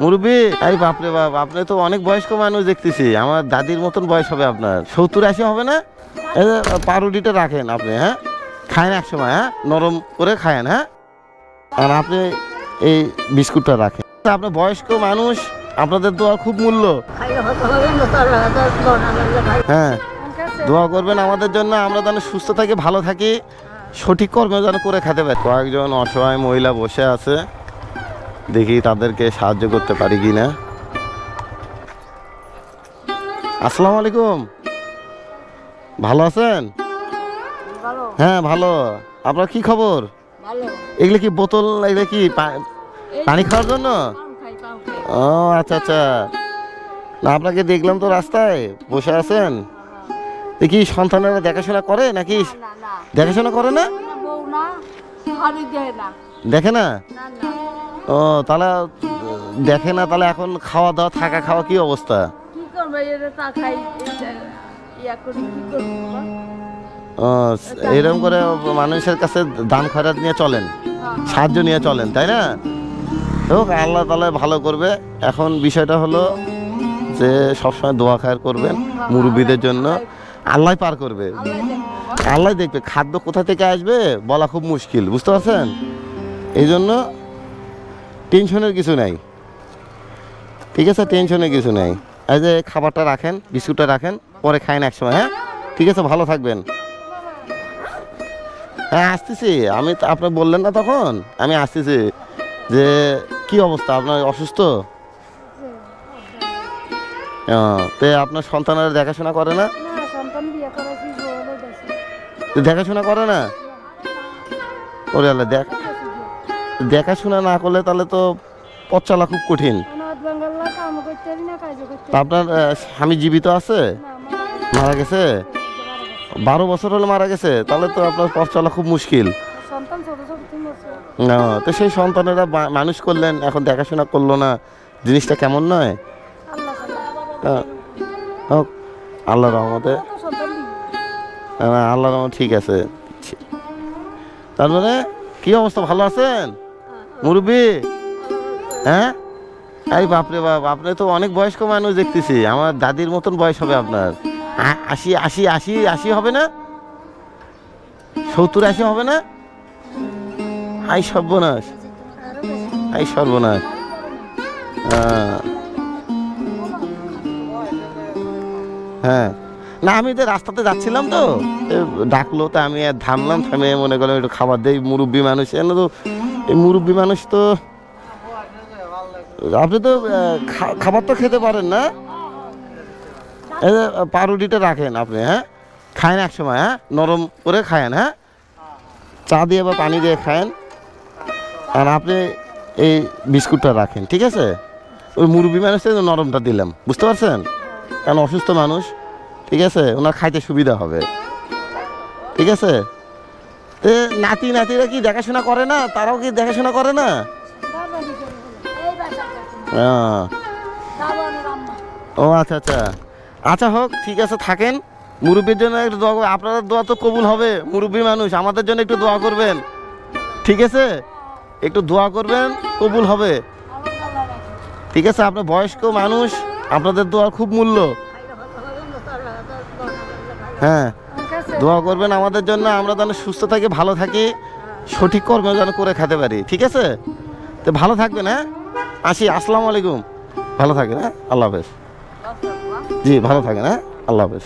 মুরব্বী এই বাপরে বাপ, আপনি তো অনেক বয়স্ক মানুষ দেখতেছি। আমার দাদির মতন বয়স হবে আপনার। সত্তর আশি হবে না? পাউরুটিটা রাখেন আপনি হ্যাঁ? খায়েন এক সময় হ্যাঁ? নরম করে খায়েন হ্যাঁ? আর আপনি এই বিস্কুটটা রাখেন। আপনার বয়স্ক মানুষ, আপনাদের দোয়া খুব মূল্য। হ্যাঁ দোয়া করবেন আমাদের জন্য, আমরা যেন সুস্থ থাকি, ভালো থাকি, সঠিক কর্ম যেন করে খেতে পারি। কয়েকজন অসহায় মহিলা বসে আছে। দেখি তাদেরকে সাহায্য করতে পারি কি না আসসালামু আলাইকুম। ভালো আছেন? হ্যাঁ ভালো। আপনার কি খবর? এগুলো কি বোতল এগুলো কি পানি খাওয়ার জন্য? ও আচ্ছা আচ্ছা। না আপনাকে দেখলাম তো রাস্তায়। বসে আছেন? দেখি সন্তানেরা দেখাশোনা করে নাকি? দেখাশোনা করে না? দেখে না। ও তাহলে দেখে না তাহলে এখন খাওয়া দাওয়া থাকা খাওয়া কি অবস্থা? এরকম করে মানুষের কাছে দান খয়রাত নিয়ে চলেন। সাহায্য নিয়ে চলেন তাই না? হোক আল্লাহ তালা ভালো করবে। এখন বিষয়টা হলো যে সবসময় দোয়া খায়ের করবেন মুরব্বীদের জন্য। আল্লাহ পার করবে। আল্লাহ দেখবে খাদ্য কোথা থেকে আসবে? বলা খুব মুশকিল বুঝতে পারছেন? এই জন্য টেনশনের কিছু নাই। ঠিক আছে? টেনশনের কিছু নাই। এই যে খাবারটা রাখেন, বিস্কুটটা রাখেন, পরে খাইন একসময় হ্যাঁ? ঠিক আছে, ভালো থাকবেন। হ্যাঁ আসতেছি। আমি তো, আপনি বললেন না তখন? আমি আসতেছি। যে, কি অবস্থা? আপনার অসুস্থ? তে আপনার সন্তানের দেখাশোনা করে না? দেখাশোনা করে না? ওরে আল্লাহ, দেখ দেখাশোনা না করলে তাহলে তো পথ চলা খুব কঠিন। আপনার স্বামী জীবিত আছে? মারা গেছে। বারো বছর হলে মারা গেছে? তাহলে তো আপনার পথ চলা খুব মুশকিল। তো সেই সন্তানেরা মানুষ করলেন এখন দেখাশোনা করল না। জিনিসটা কেমন নয়? আল্লাহ আহ, হোক আল্লাহ রহমতে। আল্লাহ রহমত ঠিক আছে। তারপরে কি অবস্থা ভালো আছেন? মুরব্বী? হ্যাঁ? এই বাপরে বাপ, আপনি তো অনেক বয়স্ক মানুষ দেখতেছি। আমার দাদির মতন বয়স হবে আপনার। আশি আশি আশি আশি হবে না? সত্তর, আশি হবে না? আই সর্বনাশ। আই সর্বনাশ। হ্যাঁ। না, আমি তো রাস্তাতে যাচ্ছিলাম তো। ডাকলো তা আমি আর থামলাম থামে মনে করলাম একটু খাবার দেই, মুরব্বী মানুষ। এনে তো এই মুরব্বী মানুষ তো, আপনি তো খাবার তো খেতে পারেন না? এই পাউরুটিটা রাখেন আপনি হ্যাঁ? খায়েন এক সময় হ্যাঁ? নরম করে খায়েন হ্যাঁ? চা দিয়ে বা পানি দিয়ে খায়েন। আর আপনি এই বিস্কুটটা রাখেন, ঠিক আছে? ওই মুরব্বী মানুষটা নরমটা দিলাম, বুঝতে পারছেন? কারণ অসুস্থ মানুষ, ঠিক আছে? ওনার খাইতে সুবিধা হবে। ঠিক আছে? এ, নাতি নাতিরা কি দেখাশোনা করে না? তারাও কি দেখাশোনা করে না? ও আচ্ছা আচ্ছা। আচ্ছা হোক, ঠিক আছে, থাকেন। মুরব্বীর জন্য একটু দোয়া আপনাদের দোয়া তো কবুল হবে, মুরব্বী মানুষ। আমাদের জন্য একটু দোয়া করবেন। ঠিক আছে? একটু দোয়া করবেন, কবুল হবে। ঠিক আছে, আপনার বয়স্ক মানুষ, আপনাদের দোয়ার খুব মূল্য। হ্যাঁ। দোয়া করবেন আমাদের জন্য, আমরা যেন সুস্থ থাকি, ভালো থাকি, সঠিক কর্ম যেন করে খেতে পারি, ঠিক আছে? তো ভালো থাকবেন হ্যাঁ? আসি, আসসালামু আলাইকুম। ভালো থাকেন হ্যাঁ? আল্লাহ হাফেজ। জি, ভালো থাকেন হ্যাঁ? আল্লাহ হাফেজ।